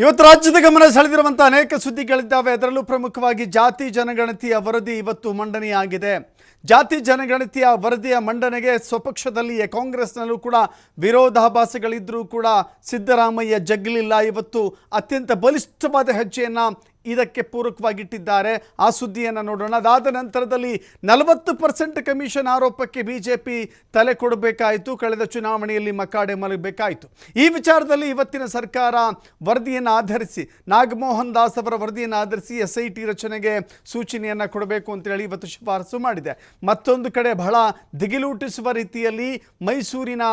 ಇವತ್ತು ರಾಜ್ಯದ ಗಮನ ಸೆಳೆದಿರುವಂತಹ ಅನೇಕ ಸುದ್ದಿಗಳಿದ್ದಾವೆ ಅದರಲ್ಲೂ ಪ್ರಮುಖವಾಗಿ ಜಾತಿ ಜನಗಣತಿಯ ವರದಿ ಇವತ್ತು ಮಂಡನೆಯಾಗಿದೆ. ಜಾತಿ ಜನಗಣತಿಯ ವರದಿಯ ಮಂಡನೆಗೆ ಸ್ವಪಕ್ಷದಲ್ಲಿಯೇ ಕಾಂಗ್ರೆಸ್ನಲ್ಲೂ ಕೂಡ ವಿರೋಧಾಭಾಸಗಳಿದ್ದರೂ ಕೂಡ ಸಿದ್ದರಾಮಯ್ಯ ಜಗ್ಗಲಿಲ್ಲ ಇವತ್ತು ಅತ್ಯಂತ ಬಲಿಷ್ಠವಾದ ಹೆಜ್ಜೆಯನ್ನು ಇದಕ್ಕೆ ಪೂರಕವಾಗಿಟ್ಟಿದ್ದಾರೆ. ಆ ಸುದ್ದಿಯನ್ನು ನೋಡೋಣ. ಅದಾದ ನಂತರದಲ್ಲಿ ನಲವತ್ತು ಪರ್ಸೆಂಟ್ ಕಮಿಷನ್ ಆರೋಪಕ್ಕೆ ಬಿ ಜೆ ತಲೆ ಕೊಡಬೇಕಾಯಿತು. ಕಳೆದ ಚುನಾವಣೆಯಲ್ಲಿ ಮಕಾಡೆ ಮಲಗಬೇಕಾಯಿತು. ಈ ವಿಚಾರದಲ್ಲಿ ಇವತ್ತಿನ ಸರ್ಕಾರ ವರದಿಯನ್ನು ಆಧರಿಸಿ, ನಾಗಮೋಹನ್ ದಾಸ್ ಅವರ ವರದಿಯನ್ನು ಆಧರಿಸಿ ಎಸ್ ಐ ಟಿ ರಚನೆಗೆ ಸೂಚನೆಯನ್ನು ಕೊಡಬೇಕು ಅಂತೇಳಿ ಇವತ್ತು ಶಿಫಾರಸು ಮಾಡಿದೆ. ಮತ್ತೊಂದು ಕಡೆ ಬಹಳ ದಿಗಿಲೂಟಿಸುವ ರೀತಿಯಲ್ಲಿ ಮೈಸೂರಿನ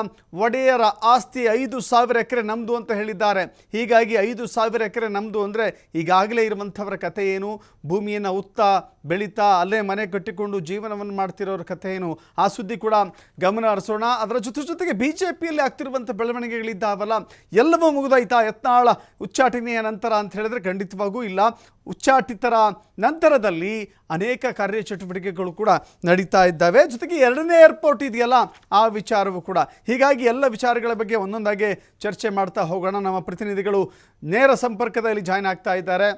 ಒಡೆಯರ ಆಸ್ತಿ ಐದು ಸಾವಿರ ಎಕರೆ ನಮ್ಮದು ಅಂತ ಹೇಳಿದ್ದಾರೆ. ಹೀಗಾಗಿ ಐದು ಸಾವಿರ ಎಕರೆ ನಮ್ಮದು ಅಂದರೆ ಈಗಾಗಲೇ ಇರುವಂಥವರ ಕಥೆ ಏನು? ಭೂಮಿಯನ್ನು ಉತ್ತಾ, ಬೆಳೀತಾ, ಅಲ್ಲೇ ಮನೆ ಕಟ್ಟಿಕೊಂಡು ಜೀವನವನ್ನು ಮಾಡ್ತಿರೋರ ಕಥೆ ಏನು? ಆ ಸುದ್ದಿ ಕೂಡ ಗಮನ ಹರಿಸೋಣ. ಅದರ ಜೊತೆ ಜೊತೆಗೆ ಬಿ ಜೆ ಪಿಯಲ್ಲಿ ಆಗ್ತಿರುವಂಥ ಬೆಳವಣಿಗೆಗಳಿದ್ದಾವಲ್ಲ, ಎಲ್ಲವೂ ಮುಗಿದಾಯ್ತಾ? ಯತ್ನಾಳ ಉಚ್ಚಾಟನೆಯ ನಂತರ ಅಂತ ಹೇಳಿದ್ರೆ ಖಂಡಿತವಾಗೂ ಇಲ್ಲ. ಉಚ್ಚಾಟಿತರ ನಂತರದಲ್ಲಿ ಅನೇಕ ಕಾರ್ಯಚಟುವಟಿಕೆಗಳು ಕೂಡ ನಡೀತಾ ಇದ್ದಾವೆ. ಜೊತೆಗೆ ಎರಡನೇ ಏರ್ಪೋರ್ಟ್ ಇದೆಯಲ್ಲ, ಆ ವಿಚಾರವೂ ಕೂಡ. ಹೀಗಾಗಿ ಎಲ್ಲ ವಿಚಾರಗಳ ಬಗ್ಗೆ ಒಂದೊಂದಾಗಿ ಚರ್ಚೆ ಮಾಡ್ತಾ ಹೋಗೋಣ. ನಮ್ಮ ಪ್ರತಿನಿಧಿಗಳು ನೇರ ಸಂಪರ್ಕದಲ್ಲಿ ಜಾಯ್ನ್ ಆಗ್ತಾ ಇದ್ದಾರೆ.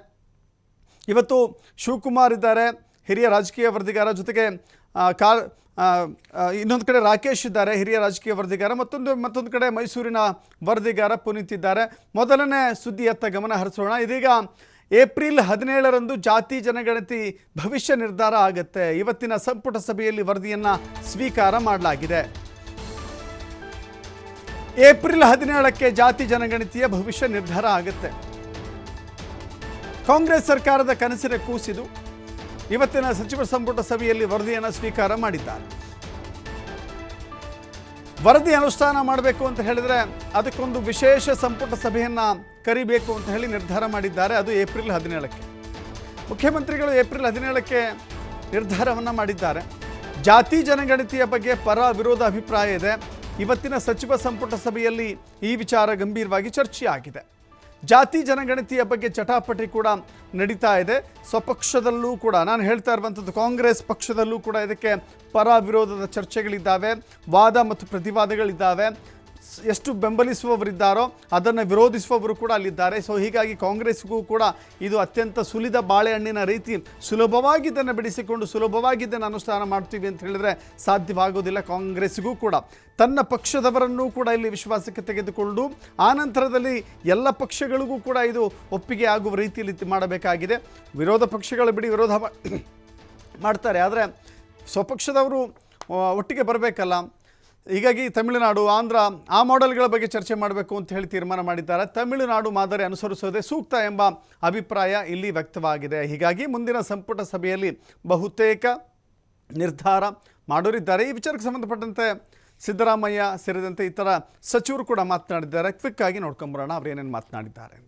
ಇವತ್ತು ಶಿವಕುಮಾರ್ ಇದ್ದಾರೆ, ಹಿರಿಯ ರಾಜಕೀಯ ವರದಿಗಾರ ಜೊತೆಗೆ ಕಾ ಇನ್ನೊಂದು ಕಡೆ ರಾಕೇಶ್ ಇದ್ದಾರೆ, ಹಿರಿಯ ರಾಜಕೀಯ ವರದಿಗಾರ ಮತ್ತೊಂದು ಮತ್ತೊಂದು ಕಡೆ ಮೈಸೂರಿನ ವರದಿಗಾರ ಪುನೀತ್ ಇದ್ದಾರೆ. ಮೊದಲನೇ ಸುದ್ದಿಯತ್ತ ಗಮನ ಹರಿಸೋಣ. ಇದೀಗ ಏಪ್ರಿಲ್ ಹದಿನೇಳರಂದು ಜಾತಿ ಜನಗಣತಿ ಭವಿಷ್ಯ ನಿರ್ಧಾರ ಆಗುತ್ತೆ. ಇವತ್ತಿನ ಸಂಪುಟ ಸಭೆಯಲ್ಲಿ ವರದಿಯನ್ನು ಸ್ವೀಕಾರ ಮಾಡಲಾಗಿದೆ. ಏಪ್ರಿಲ್ ಹದಿನೇಳಕ್ಕೆ ಜಾತಿ ಜನಗಣತಿಯ ಭವಿಷ್ಯ ನಿರ್ಧಾರ ಆಗುತ್ತೆ. ಕಾಂಗ್ರೆಸ್ ಸರ್ಕಾರದ ಕನಸಿನ ಕೂಸಿದು. ಇವತ್ತಿನ ಸಚಿವ ಸಂಪುಟ ಸಭೆಯಲ್ಲಿ ವರದಿಯನ್ನು ಸ್ವೀಕಾರ ಮಾಡಿದ್ದಾರೆ. ವರದಿ ಅನುಷ್ಠಾನ ಮಾಡಬೇಕು ಅಂತ ಹೇಳಿದ್ರೆ ಅದಕ್ಕೊಂದು ವಿಶೇಷ ಸಂಪುಟ ಸಭೆಯನ್ನು ಕರಿಬೇಕು ಅಂತ ಹೇಳಿ ನಿರ್ಧಾರ ಮಾಡಿದ್ದಾರೆ. ಅದು ಏಪ್ರಿಲ್ ಹದಿನೇಳಕ್ಕೆ. ಮುಖ್ಯಮಂತ್ರಿಗಳು ಏಪ್ರಿಲ್ ಹದಿನೇಳಕ್ಕೆ ನಿರ್ಧಾರವನ್ನು ಮಾಡಿದ್ದಾರೆ. ಜಾತಿ ಜನಗಣತಿಯ ಬಗ್ಗೆ ಪರ ವಿರೋಧ ಅಭಿಪ್ರಾಯ ಇದೆ. ಇವತ್ತಿನ ಸಚಿವ ಸಂಪುಟ ಸಭೆಯಲ್ಲಿ ಈ ವಿಚಾರ ಗಂಭೀರವಾಗಿ ಚರ್ಚೆಯಾಗಿದೆ. ಜಾತಿ ಜನಗಣತಿಯ ಬಗ್ಗೆ ಚಟಾಪಟಿ ಕೂಡ ನಡೀತಾ ಇದೆ. ಸ್ವಪಕ್ಷದಲ್ಲೂ ಕೂಡ ನಾನು ಹೇಳ್ತಾ ಇರುವಂಥದ್ದು ಕಾಂಗ್ರೆಸ್ ಪಕ್ಷದಲ್ಲೂ ಕೂಡ ಇದಕ್ಕೆ ಪರ ವಿರೋಧದ ಚರ್ಚೆಗಳಿದ್ದಾವೆ, ವಾದ ಮತ್ತು ಪ್ರತಿವಾದಗಳಿದ್ದಾವೆ. ಎಷ್ಟು ಬೆಂಬಲಿಸುವವರಿದ್ದಾರೋ ಅದನ್ನು ವಿರೋಧಿಸುವವರು ಕೂಡ ಅಲ್ಲಿದ್ದಾರೆ. ಸೊ ಹೀಗಾಗಿ ಕಾಂಗ್ರೆಸ್ಗೂ ಕೂಡ ಇದು ಅತ್ಯಂತ ಸುಲಿದ ಬಾಳೆಹಣ್ಣಿನ ರೀತಿ. ಸುಲಭವಾಗಿ ಇದನ್ನು ಬಿಡಿಸಿಕೊಂಡು ಸುಲಭವಾಗಿ ಇದನ್ನು ಅನುಷ್ಠಾನ ಮಾಡ್ತೀವಿ ಅಂತ ಹೇಳಿದ್ರೆ ಸಾಧ್ಯವಾಗೋದಿಲ್ಲ ಕಾಂಗ್ರೆಸ್ಗೂ ಕೂಡ. ತನ್ನ ಪಕ್ಷದವರನ್ನೂ ಕೂಡ ಇಲ್ಲಿ ವಿಶ್ವಾಸಕ್ಕೆ ತೆಗೆದುಕೊಂಡು, ಆ ನಂತರದಲ್ಲಿ ಎಲ್ಲ ಪಕ್ಷಗಳಿಗೂ ಕೂಡ ಇದು ಒಪ್ಪಿಗೆ ಆಗುವ ರೀತಿಯಲ್ಲಿ ಮಾಡಬೇಕಾಗಿದೆ. ವಿರೋಧ ಪಕ್ಷಗಳು ಬಿಡಿ ವಿರೋಧ ಮಾಡ್ತಾರೆ. ಆದರೆ ಸ್ವಪಕ್ಷದವರು ಒಟ್ಟಿಗೆ ಬರಬೇಕಲ್ಲ. ಹೀಗಾಗಿ ತಮಿಳುನಾಡು, ಆಂಧ್ರ ಆ ಮಾಡೆಲ್ಗಳ ಬಗ್ಗೆ ಚರ್ಚೆ ಮಾಡಬೇಕು ಅಂತ ಹೇಳಿ ತೀರ್ಮಾನ ಮಾಡಿದ್ದಾರೆ. ತಮಿಳುನಾಡು ಮಾದರಿ ಅನುಸರಿಸೋದೇ ಸೂಕ್ತ ಎಂಬ ಅಭಿಪ್ರಾಯ ಇಲ್ಲಿ ವ್ಯಕ್ತವಾಗಿದೆ. ಹೀಗಾಗಿ ಮುಂದಿನ ಸಂಪುಟ ಸಭೆಯಲ್ಲಿ ಬಹುತೇಕ ನಿರ್ಧಾರ ಮಾಡೋರಿದ್ದಾರೆ. ಈ ವಿಚಾರಕ್ಕೆ ಸಂಬಂಧಪಟ್ಟಂತೆ ಸಿದ್ದರಾಮಯ್ಯ ಸೇರಿದಂತೆ ಇತರ ಸಚಿವರು ಕೂಡ ಮಾತನಾಡಿದ್ದಾರೆ. ಕ್ವಿಕ್ ಆಗಿ ನೋಡ್ಕೊಂಬರೋಣ. ಅವ್ರು ಏನೇನು ಮಾತನಾಡಿದ್ದಾರೆ ಅಂತ.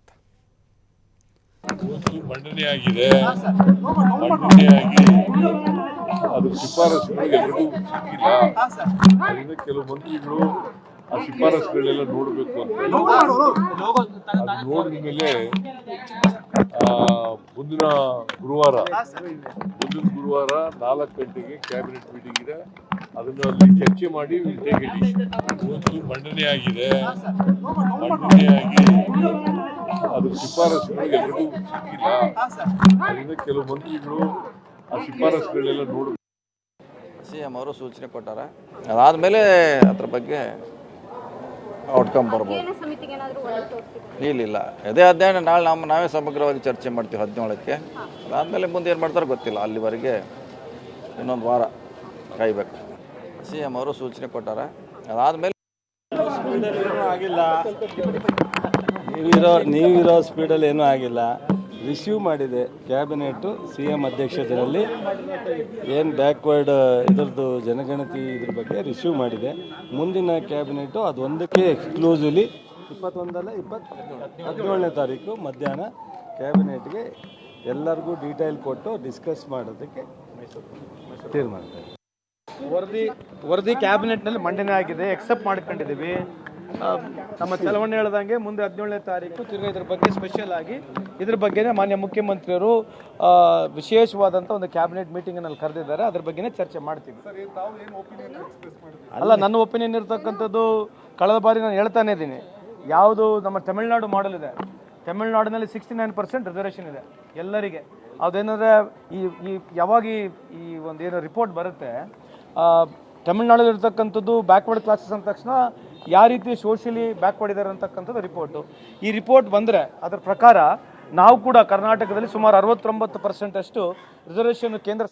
ಮಂಡನೆಯಾಗಿದೆ ಮಂಡನೆಯಾಗಿ ಅದು ಶಿಫಾರಸುಗಳು ಎಲ್ರಿಗೂ ಸಿಕ್ಕಿಲ್ಲ. ಅದರಿಂದ ಕೆಲವು ಮಂತ್ರಿಗಳು ಆ ಶಿಫಾರಸುಗಳೆಲ್ಲ ನೋಡಬೇಕು ಅಂತ ನೋಡಿದ ಮೇಲೆ ಮುಂದಿನ ಗುರುವಾರ ಮುಂದಿನ ಗುರುವಾರ ನಾಲ್ಕು ಗಂಟೆಗೆ ಕ್ಯಾಬಿನೆಟ್ ಮೀಟಿಂಗ್ ಇದೆ. ಅದನ್ನು ಅಲ್ಲಿ ಚರ್ಚೆ ಮಾಡಿ ಮಂಡನೆ ಆಗಿದೆ. ಮಂಡನೆಯಾಗಿ ಅದು ಶಿಫಾರಸುಗಳು ಎಲ್ರಿಗೂ ಸಿಕ್ಕಿಲ್ಲ. ಅದರಿಂದ ಕೆಲವು ಮಂತ್ರಿಗಳು ಆ ಶಿಫಾರಸುಗಳೆಲ್ಲ ನೋಡಿ. ಸಿ ಎಂ ಅವರು ಸೂಚನೆ ಕೊಟ್ಟಾರ. ಅದಾದಮೇಲೆ ಅದ್ರ ಬಗ್ಗೆ ಔಟ್ಕಮ್ ಬರ್ಬೋದು. ಇಲ್ಲ ಇಲ್ಲ. ಅದೇ ಅಧ್ಯಯನ ನಾಳೆ ನಮ್ಮ ನಾವೇ ಸಮಗ್ರವಾಗಿ ಚರ್ಚೆ ಮಾಡ್ತೀವಿ ಹದಿನೇಳಕ್ಕೆ. ಅದಾದಮೇಲೆ ಮುಂದೆ ಏನು ಮಾಡ್ತಾರೆ ಗೊತ್ತಿಲ್ಲ. ಅಲ್ಲಿವರೆಗೆ ಇನ್ನೊಂದು ವಾರ ಕಾಯ್ಬೇಕು. ಸಿ ಎಂ ಅವರು ಸೂಚನೆ ಕೊಟ್ಟಾರ. ಅದಾದಮೇಲೆ ಏನೂ ಆಗಿಲ್ಲ. ನೀವಿರೋ ನೀವಿರೋ ಸ್ಪೀಡಲ್ಲಿ ಏನೂ ಆಗಿಲ್ಲ. ರಿಸೀವ್ ಮಾಡಿದೆ ಕ್ಯಾಬಿನೆಟ್ಟು ಸಿ ಎಂ ಅಧ್ಯಕ್ಷತೆಯಲ್ಲಿ. ಏನು ಬ್ಯಾಕ್ವರ್ಡ್ ಇದರದ್ದು ಜನಗಣತಿ ಇದ್ರ ಬಗ್ಗೆ ರಿಸೀವ್ ಮಾಡಿದೆ. ಮುಂದಿನ ಕ್ಯಾಬಿನೆಟ್ಟು ಅದೊಂದಕ್ಕೆ ಎಕ್ಸ್ಕ್ಲೂಸಿವ್ಲಿ ಇಪ್ಪತ್ತೊಂದಲ್ಲ ಇಪ್ಪತ್ತು ಹದಿನೇಳನೇ ತಾರೀಕು ಮಧ್ಯಾಹ್ನ ಕ್ಯಾಬಿನೆಟ್ಗೆ ಎಲ್ಲರಿಗೂ ಡೀಟೇಲ್ ಕೊಟ್ಟು ಡಿಸ್ಕಸ್ ಮಾಡೋದಕ್ಕೆ ತೀರ್ಮಾನ. ವರದಿ ವರದಿ ಕ್ಯಾಬಿನೆಟ್ನಲ್ಲಿ ಮಂಡನೆ ಆಗಿದೆ ಎಕ್ಸೆಪ್ಟ್ ಮಾಡ್ಕೊಂಡಿದ್ದೀವಿ. ನಮ್ಮ ಚಲವಣೆ ಹೇಳ್ದಂಗೆ ಮುಂದೆ ಹದಿನೇಳನೇ ತಾರೀಕು ತಿರ್ಗಾ ಇದ್ರ ಬಗ್ಗೆ ಸ್ಪೆಷಲ್ ಆಗಿ ಇದ್ರ ಬಗ್ಗೆನೇ ಮಾನ್ಯ ಮುಖ್ಯಮಂತ್ರಿಯವರು ವಿಶೇಷವಾದಂಥ ಒಂದು ಕ್ಯಾಬಿನೆಟ್ ಮೀಟಿಂಗಲ್ಲಿ ಕರೆದಿದ್ದಾರೆ. ಅದ್ರ ಬಗ್ಗೆನೇ ಚರ್ಚೆ ಮಾಡ್ತೀವಿ. ಅಲ್ಲ ನನ್ನ ಒಪಿನಿಯನ್ ಇರ್ತಕ್ಕಂಥದ್ದು ಕಳೆದ ಬಾರಿ ನಾನು ಹೇಳ್ತಾನೆ ಇದ್ದೀನಿ. ಯಾವುದು ನಮ್ಮ ತಮಿಳುನಾಡು ಮಾಡಲ್ ಇದೆ. ತಮಿಳುನಾಡಿನಲ್ಲಿ ಸಿಕ್ಸ್ಟಿ ನೈನ್ ಪರ್ಸೆಂಟ್ ರಿಸರ್ವೇಷನ್ ಇದೆ ಎಲ್ಲರಿಗೆ. ಅದೇನಂದರೆ ಈ ಈ ಯಾವಾಗ ಈ ಒಂದು ಏನೋ ರಿಪೋರ್ಟ್ ಬರುತ್ತೆ ಆ, ತಮಿಳ್ನಾಡಲ್ಲಿ ಇರ್ತಕ್ಕಂಥದ್ದು ಬ್ಯಾಕ್ವರ್ಡ್ ಕ್ಲಾಸಸ್ ಅಂದ ತಕ್ಷಣ ಯಾವ ರೀತಿ ಸೋಷಿಯಲಿ ಬ್ಯಾಕ್ವರ್ಡ್ ಇದ್ದಾರೆ ಅಂತಕ್ಕಂಥದ್ದು ರಿಪೋರ್ಟು ಈ ರಿಪೋರ್ಟ್ ಬಂದರೆ ಅದರ ಪ್ರಕಾರ ನಾವು ಕೂಡ ಕರ್ನಾಟಕದಲ್ಲಿ ಸುಮಾರು ಅರವತ್ತೊಂಬತ್ತು ಪರ್ಸೆಂಟ್ ಅಷ್ಟು ರಿಸರ್ವೇಷನ್ ಕೇಂದ್ರ